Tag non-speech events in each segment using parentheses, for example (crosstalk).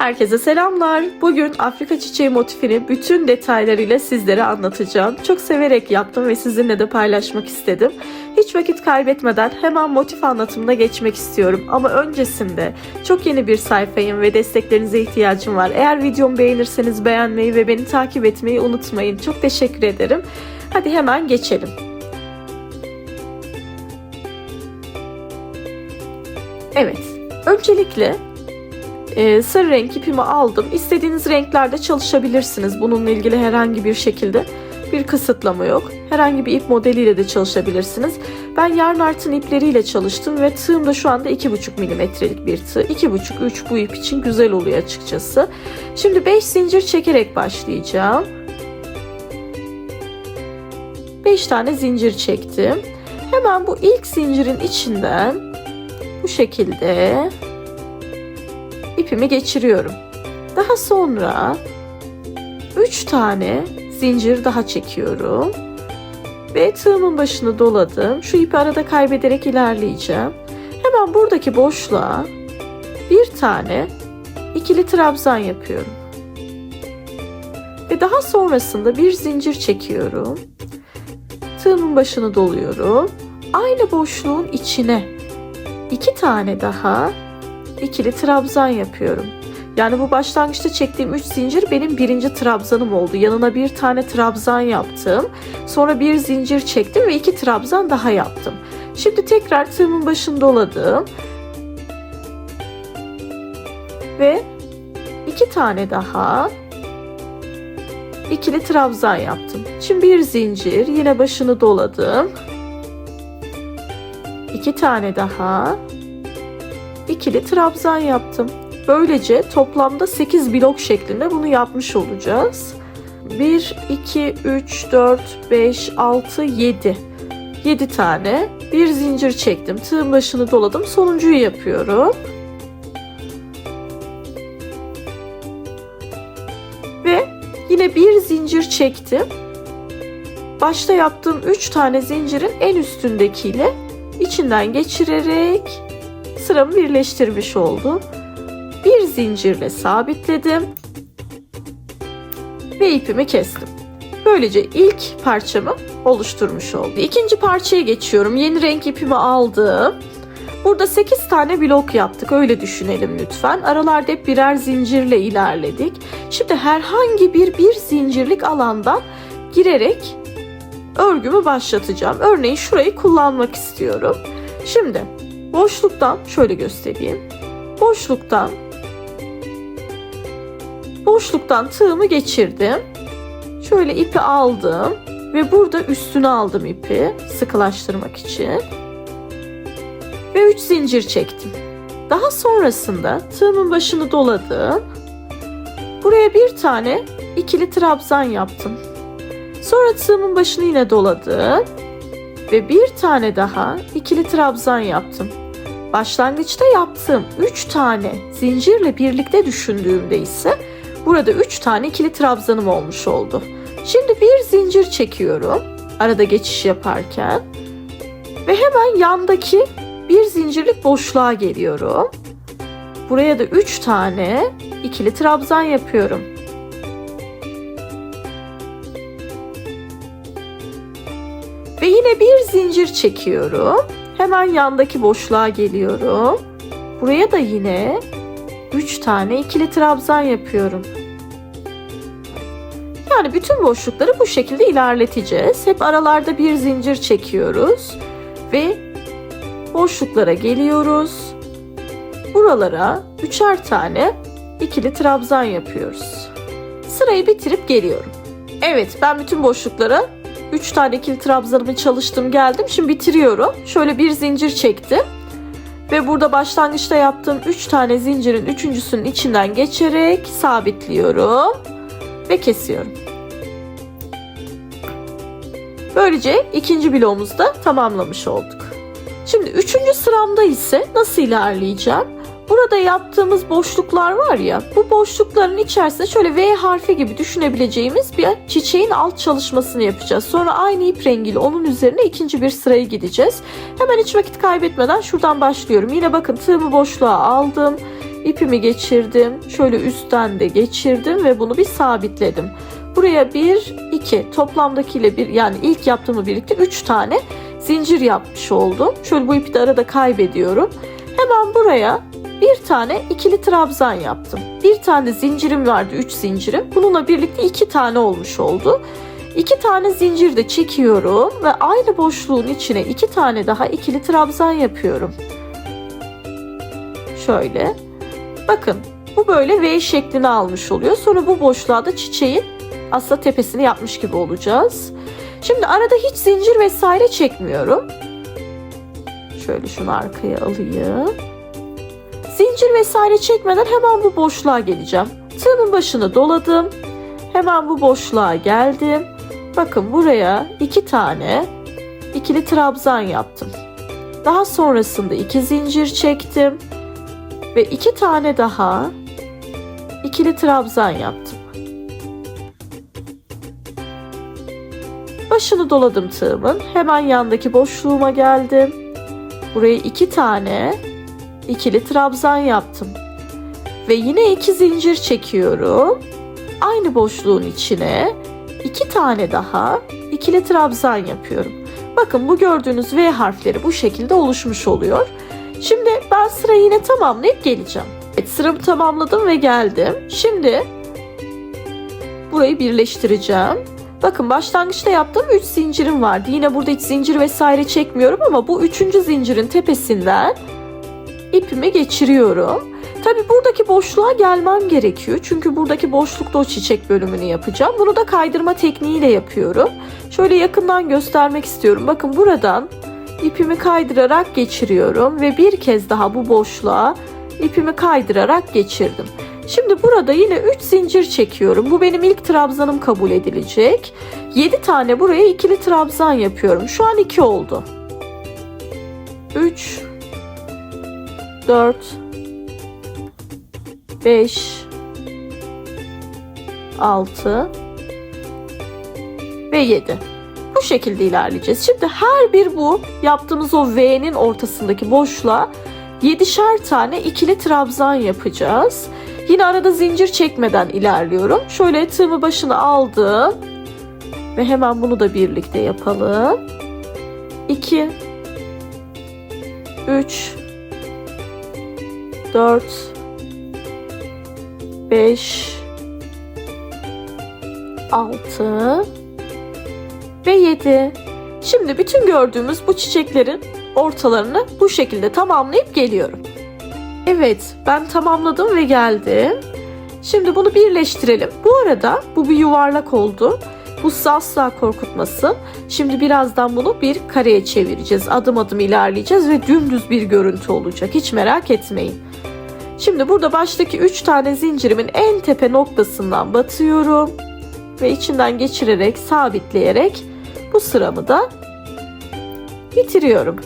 Herkese selamlar. Bugün Afrika çiçeği motifini bütün detaylarıyla sizlere anlatacağım. Çok severek yaptım ve sizinle de paylaşmak istedim. Hiç vakit kaybetmeden hemen motif anlatımına geçmek istiyorum. Ama öncesinde çok yeni bir sayfayım ve desteklerinize ihtiyacım var. Eğer videomu beğenirseniz beğenmeyi ve beni takip etmeyi unutmayın. Çok teşekkür ederim. Hadi hemen geçelim. Evet. Öncelikle e, sarı renk ipimi aldım. İstediğiniz renklerde çalışabilirsiniz. Bununla ilgili herhangi bir şekilde bir kısıtlama yok. Herhangi bir ip modeliyle de çalışabilirsiniz. Ben yarn artın ipleriyle çalıştım ve tığım da şu anda 2,5 milimetrelik bir tığ. 2,5-3 bu ip için güzel oluyor açıkçası. Şimdi 5 zincir çekerek başlayacağım. 5 tane zincir çektim. Hemen bu ilk zincirin içinden bu şekilde ipimi geçiriyorum. Daha sonra 3 tane zincir daha çekiyorum. Ve tığımın başını doladım. Şu ipi arada kaybederek ilerleyeceğim. Hemen buradaki boşluğa bir tane ikili trabzan yapıyorum. Ve daha sonrasında bir zincir çekiyorum. Tığımın başını doluyorum. Aynı boşluğun içine iki tane daha ikili trabzan yapıyorum. Yani bu başlangıçta çektiğim 3 zincir benim birinci trabzanım oldu. Yanına bir tane trabzan yaptım. Sonra bir zincir çektim ve iki trabzan daha yaptım. Şimdi tekrar tığımın başını doladım. Ve iki tane daha ikili trabzan yaptım. Şimdi bir zincir yine başını doladım. İki tane daha ikili trabzan yaptım. Böylece toplamda 8 blok şeklinde bunu yapmış olacağız. 1, 2, 3, 4, 5, 6, 7. 7 tane. Bir zincir çektim. Tığın başını doladım. Sonuncuyu yapıyorum. Ve yine bir zincir çektim. Başta yaptığım 3 tane zincirin en üstündekiyle içinden geçirerek sıramı birleştirmiş oldum. Bir zincirle sabitledim ve ipimi kestim. Böylece ilk parçamı oluşturmuş oldu. İkinci parçaya geçiyorum. Yeni renk ipimi aldım. Burada 8 tane blok yaptık. Öyle düşünelim lütfen. Aralarda hep birer zincirle ilerledik. Şimdi herhangi bir bir zincirlik alandan girerek örgümü başlatacağım. Örneğin şurayı kullanmak istiyorum. Şimdi boşluktan şöyle göstereyim. Boşluktan boşluktan tığımı geçirdim. Şöyle ipi aldım ve burada üstüne aldım ipi sıkılaştırmak için. Ve 3 zincir çektim. Daha sonrasında tığımın başını doladım. Buraya bir tane ikili trabzan yaptım. Sonra tığımın başını yine doladım ve bir tane daha ikili trabzan yaptım. Başlangıçta yaptığım 3 tane zincirle birlikte düşündüğümde ise burada 3 tane ikili trabzanım olmuş oldu. Şimdi bir zincir çekiyorum arada geçiş yaparken ve hemen yandaki bir zincirlik boşluğa geliyorum. Buraya da 3 tane ikili trabzan yapıyorum. Ve yine bir zincir çekiyorum. Hemen yandaki boşluğa geliyorum. Buraya da yine 3 tane ikili trabzan yapıyorum. Yani bütün boşlukları bu şekilde ilerleteceğiz. Hep aralarda bir zincir çekiyoruz ve boşluklara geliyoruz. Buralara üçer tane ikili trabzan yapıyoruz. Sırayı bitirip geliyorum. Evet ben bütün boşluklara 3 tane ikili trabzanımı çalıştım geldim. Şimdi bitiriyorum. Şöyle bir zincir çektim. Ve burada başlangıçta yaptığım 3 tane zincirin üçüncüsünün içinden geçerek sabitliyorum. Ve kesiyorum. Böylece ikinci bloğumuzu da tamamlamış olduk. Şimdi üçüncü sıramda ise nasıl ilerleyeceğim? Burada yaptığımız boşluklar var ya, bu boşlukların içerisinde şöyle V harfi gibi düşünebileceğimiz bir çiçeğin alt çalışmasını yapacağız. Sonra aynı ip rengiyle onun üzerine ikinci bir sırayı gideceğiz. Hemen hiç vakit kaybetmeden şuradan başlıyorum. Yine bakın tığımı boşluğa aldım. ipimi geçirdim. Şöyle üstten de geçirdim ve bunu bir sabitledim. Buraya bir, iki toplamdakiyle bir yani ilk yaptığımı birlikte üç tane zincir yapmış oldum. Şöyle bu ipi de arada kaybediyorum. Hemen buraya bir tane ikili trabzan yaptım. Bir tane zincirim vardı, üç zincirim. Bununla birlikte iki tane olmuş oldu. İki tane zincir de çekiyorum ve aynı boşluğun içine iki tane daha ikili trabzan yapıyorum. Şöyle. Bakın bu böyle V şeklini almış oluyor. Sonra bu boşluğa da çiçeğin aslında tepesini yapmış gibi olacağız. Şimdi arada hiç zincir vesaire çekmiyorum. Şöyle şunu arkaya alayım. Zincir vesaire çekmeden hemen bu boşluğa geleceğim. Tığımın başını doladım. Hemen bu boşluğa geldim. Bakın buraya iki tane ikili trabzan yaptım. Daha sonrasında iki zincir çektim ve iki tane daha ikili trabzan yaptım. Başını doladım tığımın. Hemen yandaki boşluğuma geldim. Buraya iki tane ikili trabzan yaptım. Ve yine iki zincir çekiyorum. Aynı boşluğun içine iki tane daha ikili trabzan yapıyorum. Bakın bu gördüğünüz V harfleri bu şekilde oluşmuş oluyor. Şimdi ben sırayı yine tamamlayıp geleceğim. Evet sıramı tamamladım ve geldim. Şimdi burayı birleştireceğim. Bakın başlangıçta yaptığım 3 zincirim vardı. Yine burada hiç zincir vesaire çekmiyorum ama bu üçüncü zincirin tepesinden ipimi geçiriyorum. Tabi buradaki boşluğa gelmem gerekiyor. Çünkü buradaki boşlukta o çiçek bölümünü yapacağım. Bunu da kaydırma tekniğiyle yapıyorum. Şöyle yakından göstermek istiyorum. Bakın buradan ipimi kaydırarak geçiriyorum ve bir kez daha bu boşluğa ipimi kaydırarak geçirdim. Şimdi burada yine 3 zincir çekiyorum. Bu benim ilk trabzanım kabul edilecek. 7 tane buraya ikili trabzan yapıyorum. Şu an 2 oldu. 3 4 5 6 ve 7. Bu şekilde ilerleyeceğiz. Şimdi her bir bu yaptığımız o V'nin ortasındaki boşluğa 7'şer tane ikili trabzan yapacağız. Yine arada zincir çekmeden ilerliyorum. Şöyle tığımı başına aldım. Ve hemen bunu da birlikte yapalım. 2 3 4 5 6 ve 7. Şimdi bütün gördüğümüz bu çiçeklerin ortalarını bu şekilde tamamlayıp geliyorum. Evet, ben tamamladım ve geldim. Şimdi bunu birleştirelim. Bu arada bu bir yuvarlak oldu. Bu sizi asla korkutmasın. Şimdi birazdan bunu bir kareye çevireceğiz. Adım adım ilerleyeceğiz ve dümdüz bir görüntü olacak. Hiç merak etmeyin. Şimdi burada baştaki 3 tane zincirimin en tepe noktasından batıyorum. Ve içinden geçirerek, sabitleyerek bu sıramı da bitiriyorum.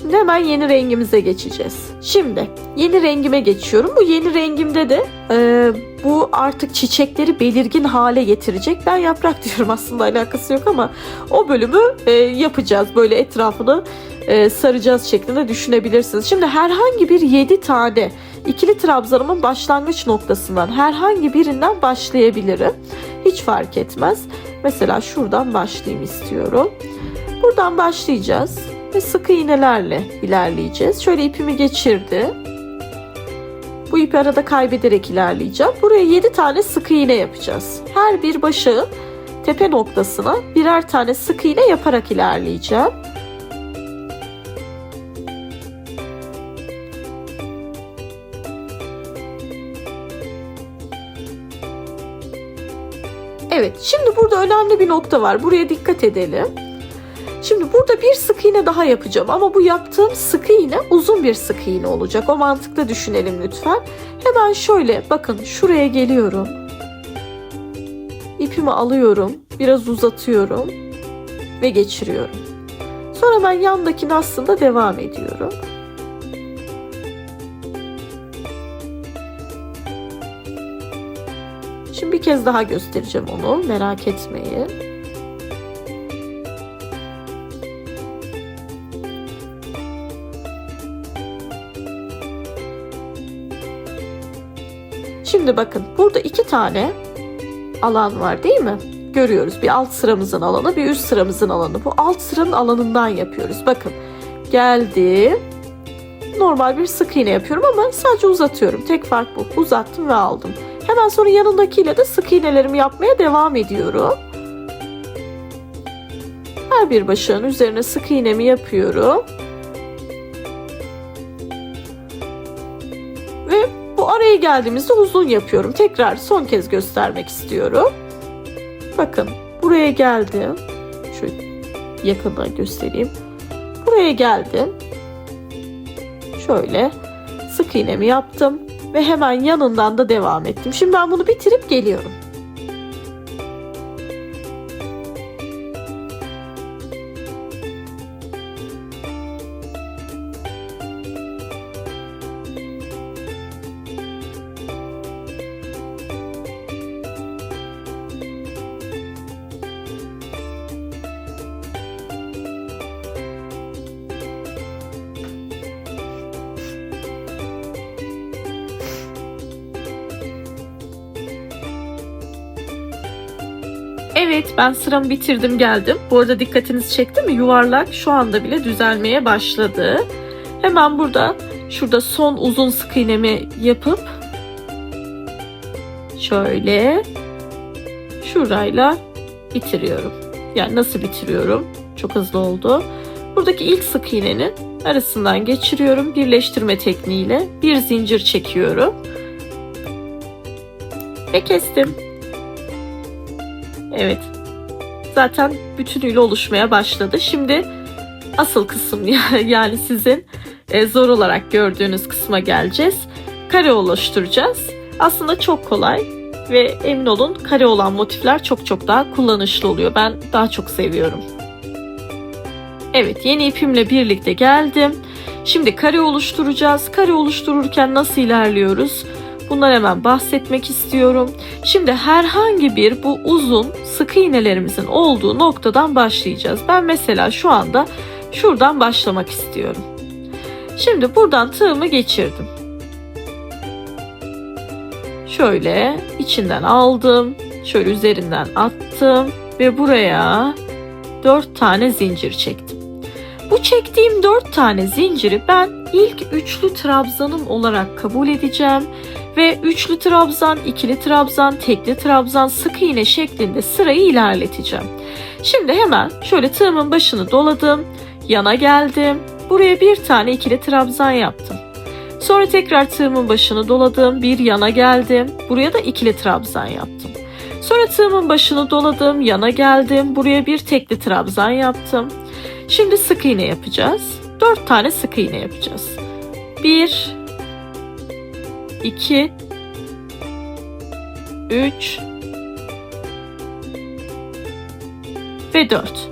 Şimdi hemen yeni rengimize geçeceğiz. Şimdi yeni rengime geçiyorum. Bu yeni rengimde de e, bu artık çiçekleri belirgin hale getirecek. Ben yaprak (laughs) diyorum aslında alakası yok ama o bölümü e, yapacağız. Böyle etrafını e, saracağız şeklinde düşünebilirsiniz. Şimdi herhangi bir 7 tane ikili trabzanımın başlangıç noktasından herhangi birinden başlayabilirim. Hiç fark etmez. Mesela şuradan başlayayım istiyorum. Buradan başlayacağız ve sık iğnelerle ilerleyeceğiz. Şöyle ipimi geçirdi. Bu ipi arada kaybederek ilerleyeceğim. Buraya 7 tane sık iğne yapacağız. Her bir başı tepe noktasına birer tane sık iğne yaparak ilerleyeceğim. Evet, şimdi burada önemli bir nokta var. Buraya dikkat edelim. Burada bir sık iğne daha yapacağım ama bu yaptığım sık iğne uzun bir sık iğne olacak. O mantıkla düşünelim lütfen. Hemen şöyle bakın şuraya geliyorum. İpimi alıyorum, biraz uzatıyorum ve geçiriyorum. Sonra ben yandakini aslında devam ediyorum. Şimdi bir kez daha göstereceğim onu. Merak etmeyin. Şimdi bakın burada iki tane alan var değil mi? Görüyoruz bir alt sıramızın alanı bir üst sıramızın alanı. Bu alt sıranın alanından yapıyoruz. Bakın geldim. Normal bir sık iğne yapıyorum ama sadece uzatıyorum. Tek fark bu. Uzattım ve aldım. Hemen sonra yanındakiyle de sık iğnelerimi yapmaya devam ediyorum. Her bir başağın üzerine sık iğnemi yapıyorum. Araya geldiğimizde uzun yapıyorum. Tekrar son kez göstermek istiyorum. Bakın buraya geldim. Şu yakından göstereyim. Buraya geldim. Şöyle sık iğnemi yaptım ve hemen yanından da devam ettim. Şimdi ben bunu bitirip geliyorum. Evet ben sıramı bitirdim geldim. Bu arada dikkatinizi çekti mi? Yuvarlak şu anda bile düzelmeye başladı. Hemen burada şurada son uzun sık iğnemi yapıp şöyle şurayla bitiriyorum. Yani nasıl bitiriyorum? Çok hızlı oldu. Buradaki ilk sık iğnenin arasından geçiriyorum. Birleştirme tekniğiyle bir zincir çekiyorum. Ve kestim. Evet. Zaten bütünüyle oluşmaya başladı. Şimdi asıl kısım (laughs) yani sizin e, zor olarak gördüğünüz kısma geleceğiz. Kare oluşturacağız. Aslında çok kolay ve emin olun kare olan motifler çok çok daha kullanışlı oluyor. Ben daha çok seviyorum. Evet yeni ipimle birlikte geldim. Şimdi kare oluşturacağız. Kare oluştururken nasıl ilerliyoruz? Bunlar hemen bahsetmek istiyorum. Şimdi herhangi bir bu uzun sık iğnelerimizin olduğu noktadan başlayacağız. Ben mesela şu anda şuradan başlamak istiyorum. Şimdi buradan tığımı geçirdim. Şöyle içinden aldım. Şöyle üzerinden attım ve buraya 4 tane zincir çektim. Bu çektiğim 4 tane zinciri ben ilk üçlü trabzanım olarak kabul edeceğim ve üçlü trabzan, ikili trabzan, tekli trabzan, sık iğne şeklinde sırayı ilerleteceğim. Şimdi hemen şöyle tığımın başını doladım, yana geldim. Buraya bir tane ikili trabzan yaptım. Sonra tekrar tığımın başını doladım, bir yana geldim. Buraya da ikili trabzan yaptım. Sonra tığımın başını doladım, yana geldim. Buraya bir tekli trabzan yaptım. Şimdi sık iğne yapacağız. 4 tane sık iğne yapacağız. 1 2 3 ve 4.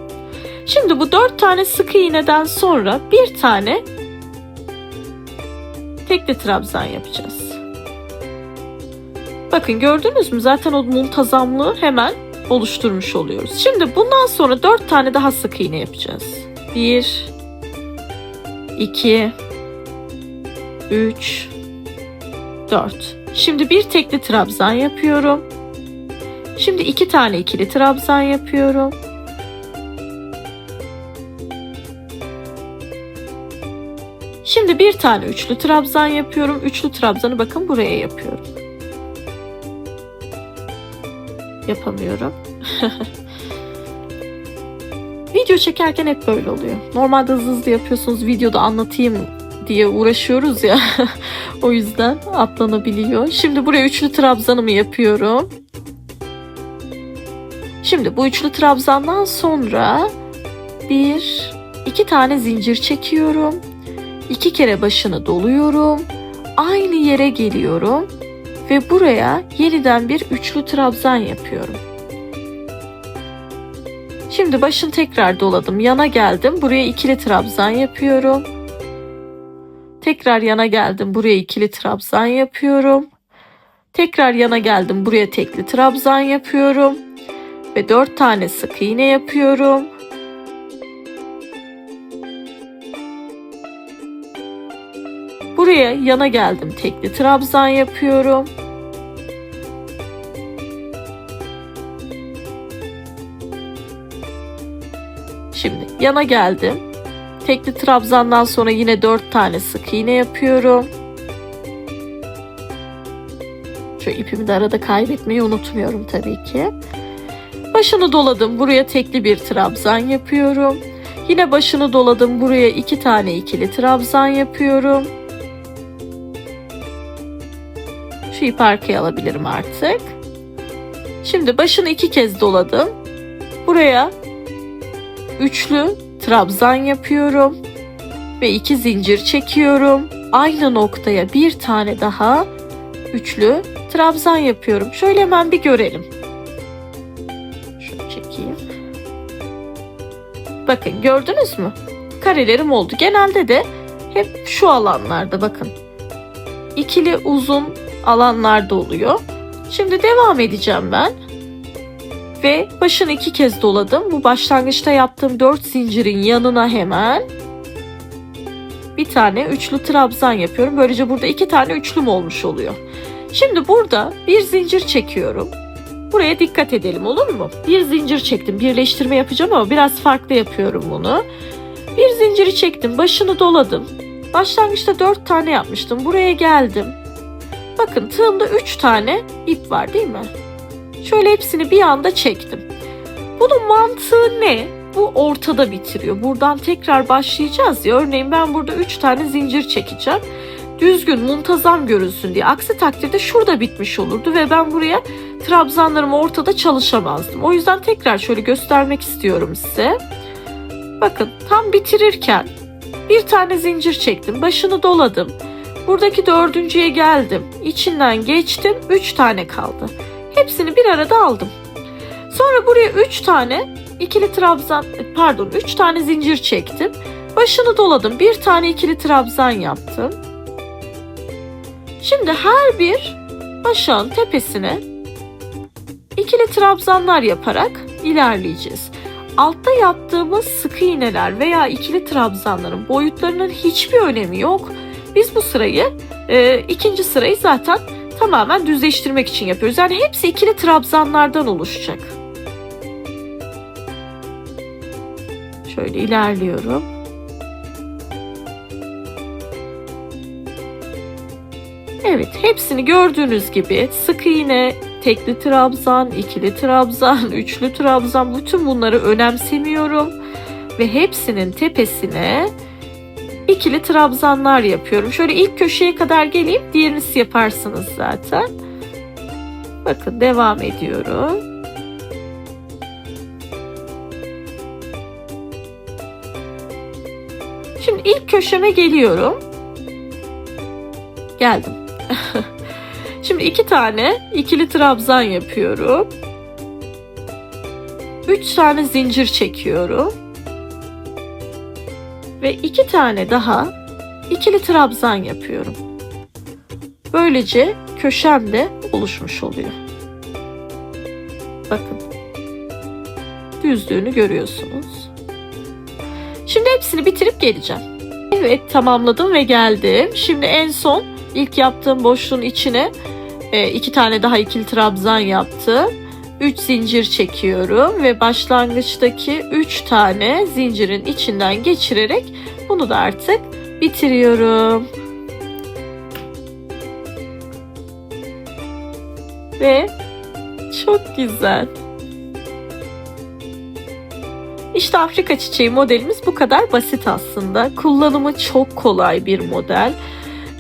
Şimdi bu 4 tane sık iğneden sonra bir tane tekli trabzan yapacağız. Bakın gördünüz mü? Zaten o muntazamlığı hemen oluşturmuş oluyoruz. Şimdi bundan sonra 4 tane daha sık iğne yapacağız. 1 2 3 4. Şimdi bir tekli trabzan yapıyorum. Şimdi iki tane ikili trabzan yapıyorum. Şimdi bir tane üçlü trabzan yapıyorum. Üçlü trabzanı bakın buraya yapıyorum. Yapamıyorum. (laughs) Video çekerken hep böyle oluyor. Normalde hızlı hızlı yapıyorsunuz. Videoda anlatayım diye uğraşıyoruz ya. (laughs) o yüzden atlanabiliyor. Şimdi buraya üçlü trabzanımı yapıyorum. Şimdi bu üçlü trabzandan sonra bir, iki tane zincir çekiyorum. iki kere başını doluyorum. Aynı yere geliyorum ve buraya yeniden bir üçlü trabzan yapıyorum. Şimdi başını tekrar doladım. Yana geldim. Buraya ikili trabzan yapıyorum. Tekrar yana geldim. Buraya ikili trabzan yapıyorum. Tekrar yana geldim. Buraya tekli trabzan yapıyorum. Ve 4 tane sık iğne yapıyorum. Buraya yana geldim. Tekli trabzan yapıyorum. Şimdi yana geldim Tekli trabzandan sonra yine 4 tane sık iğne yapıyorum. Şu ipimi de arada kaybetmeyi unutmuyorum tabii ki. Başını doladım. Buraya tekli bir trabzan yapıyorum. Yine başını doladım. Buraya iki tane ikili trabzan yapıyorum. Şu ipi arkaya alabilirim artık. Şimdi başını iki kez doladım. Buraya üçlü trabzan yapıyorum ve iki zincir çekiyorum. Aynı noktaya bir tane daha üçlü trabzan yapıyorum. Şöyle hemen bir görelim. Şunu çekeyim. Bakın gördünüz mü? Karelerim oldu. Genelde de hep şu alanlarda bakın. İkili uzun alanlarda oluyor. Şimdi devam edeceğim ben. Ve başını iki kez doladım. Bu başlangıçta yaptığım dört zincirin yanına hemen bir tane üçlü trabzan yapıyorum. Böylece burada iki tane üçlüm olmuş oluyor. Şimdi burada bir zincir çekiyorum. Buraya dikkat edelim olur mu? Bir zincir çektim. Birleştirme yapacağım ama biraz farklı yapıyorum bunu. Bir zinciri çektim. Başını doladım. Başlangıçta dört tane yapmıştım. Buraya geldim. Bakın tığımda üç tane ip var değil mi? Şöyle hepsini bir anda çektim. Bunun mantığı ne? Bu ortada bitiriyor. Buradan tekrar başlayacağız ya. Örneğin ben burada 3 tane zincir çekeceğim. Düzgün, muntazam görünsün diye. Aksi takdirde şurada bitmiş olurdu ve ben buraya trabzanlarımı ortada çalışamazdım. O yüzden tekrar şöyle göstermek istiyorum size. Bakın tam bitirirken bir tane zincir çektim. Başını doladım. Buradaki dördüncüye geldim. İçinden geçtim. 3 tane kaldı. Hepsini bir arada aldım. Sonra buraya 3 tane ikili trabzan pardon 3 tane zincir çektim. Başını doladım. Bir tane ikili trabzan yaptım. Şimdi her bir aşağın tepesine ikili trabzanlar yaparak ilerleyeceğiz. Altta yaptığımız sık iğneler veya ikili trabzanların boyutlarının hiçbir önemi yok. Biz bu sırayı e, ikinci sırayı zaten tamamen düzleştirmek için yapıyoruz. Yani hepsi ikili trabzanlardan oluşacak. Şöyle ilerliyorum. Evet, hepsini gördüğünüz gibi sık iğne, tekli trabzan, ikili trabzan, (laughs) üçlü trabzan bütün bunları önemsemiyorum ve hepsinin tepesine ikili trabzanlar yapıyorum. Şöyle ilk köşeye kadar geleyim, diğerini yaparsınız zaten. Bakın devam ediyorum. Şimdi ilk köşeme geliyorum. Geldim. (laughs) Şimdi iki tane ikili trabzan yapıyorum. Üç tane zincir çekiyorum. Ve iki tane daha ikili trabzan yapıyorum. Böylece köşem de oluşmuş oluyor. Bakın. Düzlüğünü görüyorsunuz. Şimdi hepsini bitirip geleceğim. Evet tamamladım ve geldim. Şimdi en son ilk yaptığım boşluğun içine e, iki tane daha ikili trabzan yaptım. 3 zincir çekiyorum ve başlangıçtaki 3 tane zincirin içinden geçirerek bunu da artık bitiriyorum. Ve çok güzel. İşte Afrika çiçeği modelimiz bu kadar basit aslında. Kullanımı çok kolay bir model.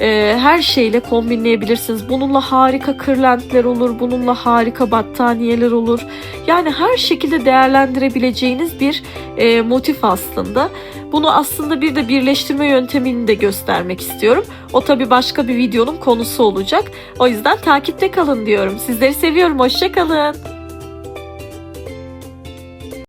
Ee, her şeyle kombinleyebilirsiniz. Bununla harika kırlentler olur, bununla harika battaniyeler olur. Yani her şekilde değerlendirebileceğiniz bir e, motif aslında. Bunu aslında bir de birleştirme yöntemini de göstermek istiyorum. O tabii başka bir videonun konusu olacak. O yüzden takipte kalın diyorum. Sizleri seviyorum. Hoşçakalın.